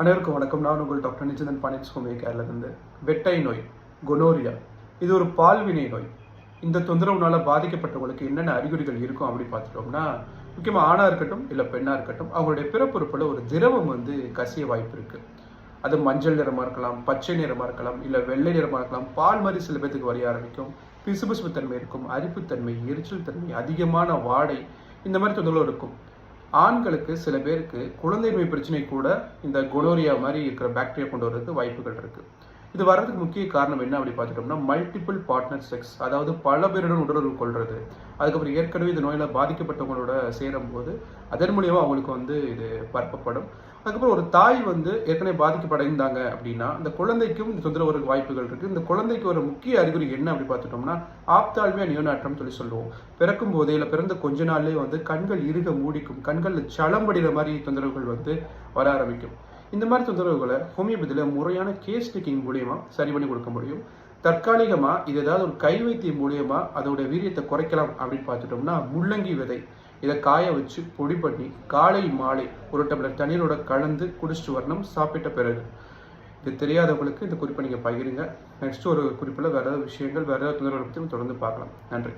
அனைவருக்கும் வணக்கம். நான் உங்கள் டாக்டர் நிச்சந்தன் பாண்டியன் சுவாமி கேரளிலிருந்து வெட்டை நோய் கொனோரியா இது ஒரு பால்வினை நோய். இந்த தொந்தரவுனால பாதிக்கப்பட்டவங்களுக்கு என்னென்ன அறிகுறிகள் இருக்கும் அப்படி பார்த்துட்டோம்னா முக்கியமாக ஆணாக இருக்கட்டும் இல்லை பெண்ணாக இருக்கட்டும் அவங்களுடைய பிறப்புறுப்பில் ஒரு திரவம் வந்து கசிய வாய்ப்பு இருக்குது அது மஞ்சள் நிறமாக இருக்கலாம் பச்சை நிறமாக இருக்கலாம் இல்லை வெள்ளை நிறமாக இருக்கலாம் பால் மாதிரி சில பேத்துக்கு வரைய ஆரம்பிக்கும். பிசுபிசுப்பு தன்மை இருக்கும் அரிப்புத்தன்மை எரிச்சல் தன்மை அதிகமான வாடை இந்த மாதிரி தொந்தரவு இருக்கும். ஆண்களுக்கு சில பேருக்கு குழந்தைமை பிரச்சனை கூட இந்த கொனோரியா மாதிரி இருக்கிற பாக்டீரியா கொண்டு வரதுக்கு வாய்ப்புகள் இருக்குது இது வர்றதுக்கு முக்கிய காரணம் என்ன அப்படி பார்த்துட்டோம்னா மல்டிபிள் பார்ட்னர் செக்ஸ் அதாவது பல பேருடன் உடலுறவு கொள்வது அதுக்கப்புறம் ஏற்கனவே இந்த நோயில் பாதிக்கப்பட்டவங்களோட சேரும் போது அதன் மூலியமாக அவங்களுக்கு வந்து இது பரப்பப்படும். அதுக்கப்புறம் ஒரு தாய் வந்து ஏற்கனவே பாதிக்கப்படைந்தாங்க அப்படின்னா இந்த குழந்தைக்கும் இந்த தொந்தரவு வாய்ப்புகள் இருக்குது இந்த குழந்தைக்கு ஒரு முக்கிய அறிகுறி என்ன அப்படி பார்த்துட்டோம்னா ஆப்தால்மியா நியோநாட்டம் சொல்லி சொல்லுவோம். பிறக்கும் போதே இல்லை பிறந்த கொஞ்ச நாள்லேயே வந்து கண்கள் இருக மூடிக்கும் கண்களில் சளம் சளம்படிற மாதிரி தொந்தரவுகள் வந்து வர ஆரம்பிக்கும். இந்த மாதிரி தொந்தரவுகளை ஹோமியோபதியில் முறையான கேஸ் டேக்கிங் மூலியமா சரி பண்ணி கொடுக்க முடியும். தற்காலிகமாக இது ஏதாவது ஒரு கை வைத்தியம் மூலியமா அதோட வீரியத்தை குறைக்கலாம் அப்படின்னு பார்த்துட்டோம்னா முள்ளங்கி விதை. இதை காய வச்சு பொடி பண்ணி காலை மாலை ஒரு டம்ளர் தண்ணீரோட கலந்து குடிச்சிட்டு வரணும் சாப்பிட்ட பிறகு. இது தெரியாதவங்களுக்கு இந்த குறிப்பை நீங்கள் பகிருங்க. நெக்ஸ்ட் ஒரு குறிப்பில் வேறு ஏதாவது விஷயங்கள் வேறு ஏதாவது தொந்தரவுகளை பற்றி தொடர்ந்து பார்க்கலாம். நன்றி.